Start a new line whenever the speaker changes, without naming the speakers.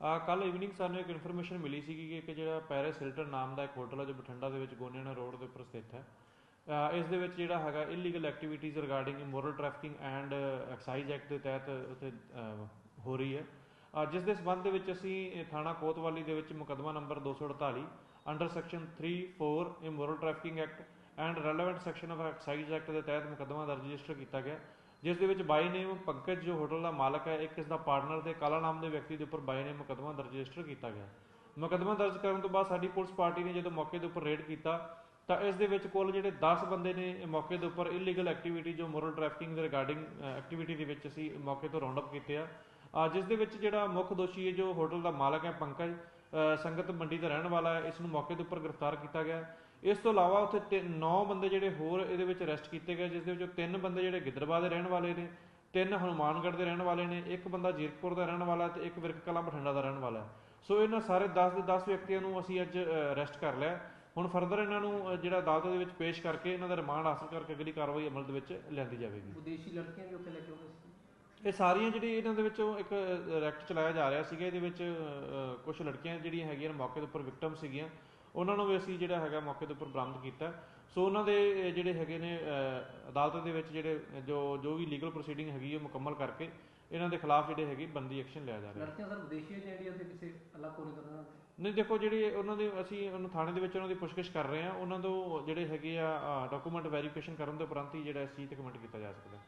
ਆ ਕੱਲ ਇਵਨਿੰਗ ਸਾਨੂੰ ਇੱਕ ਇਨਫੋਰਮੇਸ਼ਨ ਮਿਲੀ ਸੀ ਕਿ ਇੱਕ ਜਿਹੜਾ ਪੈਰਿਸ ਹਿਲਟਨ ਨਾਮ ਦਾ ਇੱਕ ਹੋਟਲ ਹੈ ਜੋ ਬਠਿੰਡਾ ਦੇ ਵਿੱਚ ਗੋਨਿਆਣਾ ਰੋਡ ਦੇ ਉੱਪਰ ਸਥਿਤ ਹੈ। ਇਸ ਦੇ ਵਿੱਚ ਜਿਹੜਾ ਹੈਗਾ illegal activities regarding immoral trafficking and excise act ਦੇ ਤਹਿਤ ਉੱਥੇ ਹੋ ਰਹੀ ਹੈ। ਜਿਸ ਦੇ ਸਬੰਧ ਦੇ ਵਿੱਚ ਅਸੀਂ ਥਾਣਾ ਕੋਤਵਾਲੀ ਦੇ ਵਿੱਚ ਮੁਕੱਦਮਾ number 248 under section 3 4 immoral trafficking act and relevant section of excise act ਦੇ ਤਹਿਤ ਮੁਕੱਦਮਾ ਦਰਜ ਰਜਿਸਟਰ ਕੀਤਾ ਗਿਆ। ਜਿਸ ਦੇ ਵਿੱਚ ਬਾਈ ਨੇਮ ਪੰਕਜ ਜੋ ਹੋਟਲ ਦਾ ਮਾਲਕ ਹੈ, ਇੱਕ ਇਸ ਦਾ ਪਾਰਟਨਰ ਤੇ ਕਾਲਾ ਨਾਮ ਦੇ ਵਿਅਕਤੀ ਦੇ ਉੱਪਰ ਬਾਈ ਨੇਮ ਮੁਕੱਦਮਾ ਦਰਜ ਰਜਿਸਟਰ ਕੀਤਾ ਗਿਆ। ਮੁਕੱਦਮਾ ਦਰਜ ਕਰਨ ਤੋਂ ਬਾਅਦ ਸਾਡੀ ਪੁਲਿਸ ਪਾਰਟੀ ਨੇ ਜਦੋਂ ਮੌਕੇ ਦੇ ਉੱਪਰ ਰੇਡ ਕੀਤਾ, ਤਾਂ ਇਸ ਦੇ ਵਿੱਚ ਕੁੱਲ ਜਿਹੜੇ 10 ਬੰਦੇ ਨੇ ਮੌਕੇ ਦੇ ਉੱਪਰ ਇਲੀਗਲ ਐਕਟੀਵਿਟੀ ਜੋ ਮੋਰਲ ਟ੍ਰੈਫਿਕਿੰਗ ਦੇ ਰਿਗਾਰਡਿੰਗ ਐਕਟੀਵਿਟੀ ਦੇ ਵਿੱਚ ਅਸੀਂ ਮੌਕੇ ਤੋਂ ਰਾਉਂਡ ਅਪ ਕੀਤੇ ਆ। ਜਿਸ ਦੇ ਵਿੱਚ ਜਿਹੜਾ ਮੁੱਖ ਦੋਸ਼ੀ ਹੈ, ਜੋ ਹੋਟਲ ਦਾ ਮਾਲਕ ਹੈ, ਪੰਕਜ ਸੰਗਤ ਮੰਡੀ ਦਾ ਰਹਿਣ ਵਾਲਾ ਹੈ ਇਸ ਨੂੰ ਮੌਕੇ ਦੇ ਉੱਪਰ ਗ੍ਰਿਫਤਾਰ ਕੀਤਾ ਗਿਆ ਇਸ ਤੋਂ ਇਲਾਵਾ ਉੱਥੇ 9 ਬੰਦੇ ਜਿਹੜੇ ਹੋਰ ਇਹਦੇ ਵਿੱਚ ਅਰੈਸਟ ਕੀਤੇ ਗਏ, ਜਿਸ ਦੇ ਵਿੱਚੋਂ ਤਿੰਨ ਬੰਦੇ ਜਿਹੜੇ ਗਿੱਦੜਬਾਹ ਦੇ ਰਹਿਣ ਵਾਲੇ ਨੇ, ਤਿੰਨ ਹਨੂਮਾਨਗੜ੍ਹ ਦੇ ਰਹਿਣ ਵਾਲੇ ਨੇ, ਇੱਕ ਬੰਦਾ ਜੀਰਕਪੁਰ ਦਾ ਰਹਿਣ ਵਾਲਾ ਤੇ ਇੱਕ ਵਿਰਕ ਕਲਾਂ ਬਠਿੰਡਾ ਦਾ ਰਹਿਣ ਵਾਲਾ ਹੈ। ਸੋ ਇਹਨਾਂ ਸਾਰੇ 10 ਦੇ 10 ਵਿਅਕਤੀਆਂ ਨੂੰ ਅਸੀਂ ਅੱਜ ਅਰੈਸਟ ਕਰ ਲਿਆ ਹੁਣ ਫਰਦਰ ਇਹਨਾਂ ਨੂੰ ਜਿਹੜਾ ਅਦਾਲਤ ਦੇ ਵਿੱਚ ਪੇਸ਼ ਕਰਕੇ ਇਹਨਾਂ ਦਾ ਰਿਮਾਂਡ ਹਾਸਲ ਕਰਕੇ ਅਗਲੀ ਕਾਰਵਾਈ ਅਮਲ ਦੇ ਵਿੱਚ ਲਿਆਂਦੀ ਜਾਵੇਗੀ।
ਵਿਦੇਸ਼ੀ ਲੜਕੀਆਂ ਵੀ ਉੱਥੇ ਲੈ ਕੇ ਆਉਂਦੇ ਸੀ।
ਇਹ ਸਾਰੀਆਂ ਜਿਹੜੀ ਇਹਨਾਂ ਦੇ ਵਿੱਚੋਂ ਇੱਕ ਰੈਕਟ ਚਲਾਇਆ ਜਾ ਰਿਹਾ ਸੀਗਾ ਇਹਦੇ ਵਿੱਚ ਕੁਝ ਲੜਕੀਆਂ ਜਿਹੜੀਆਂ ਹੈਗੀਆਂ ਮੌਕੇ ਦੇ ਉੱਪਰ ਵਿਕਟਮ ਸੀਗੀਆਂ ਉਹਨਾਂ ਨੂੰ ਵੀ ਅਸੀਂ ਜਿਹੜਾ ਹੈਗਾ ਮੌਕੇ ਦੇ ਉੱਪਰ ਬਰਾਮਦ ਕੀਤਾ। ਸੋ ਉਹਨਾਂ ਦੇ ਜਿਹੜੇ ਹੈਗੇ ਨੇ ਅਦਾਲਤ ਦੇ ਵਿੱਚ ਜਿਹੜੇ ਜੋ ਜੋ ਵੀ ਲੀਗਲ ਪ੍ਰੋਸੀਡਿੰਗ ਹੈਗੀ ਉਹ ਮੁਕੰਮਲ ਕਰਕੇ ਇਹਨਾਂ ਦੇ ਖਿਲਾਫ ਜਿਹੜੇ ਹੈਗੇ ਬੰਦੀ ਐਕਸ਼ਨ ਲਿਆ ਜਾ ਰਿਹਾ।
ਲੜਕੀਆਂ ਸਰ ਵਿਦੇਸ਼ੀ ਹੈ ਜਾਂ ਇੰਡੀਆ ਦੇ ਕਿਸੇ ਅਲੱਗ ਤੋਂ ਰਹਿਣ
ਨਹੀਂ ਦੇਖੋ ਜਿਹੜੀ ਉਹਨਾਂ ਦੇ ਅਸੀਂ ਉਹਨੂੰ ਥਾਣੇ ਦੇ ਵਿੱਚ ਉਹਨਾਂ ਦੀ ਪੁੱਛਗਿੱਛ ਕਰ ਰਹੇ ਹਾਂ। ਉਹਨਾਂ ਤੋਂ ਜਿਹੜੇ ਹੈਗੇ ਆ ਡਾਕੂਮੈਂਟ ਵੈਰੀਫਿਕੇਸ਼ਨ ਕਰਨ ਦੇ ਉਪਰੰਤ ਹੀ ਜਿਹੜਾ ਤੇ ਕਮੈਂਟ ਕੀਤਾ ਜਾ ਸਕਦਾ।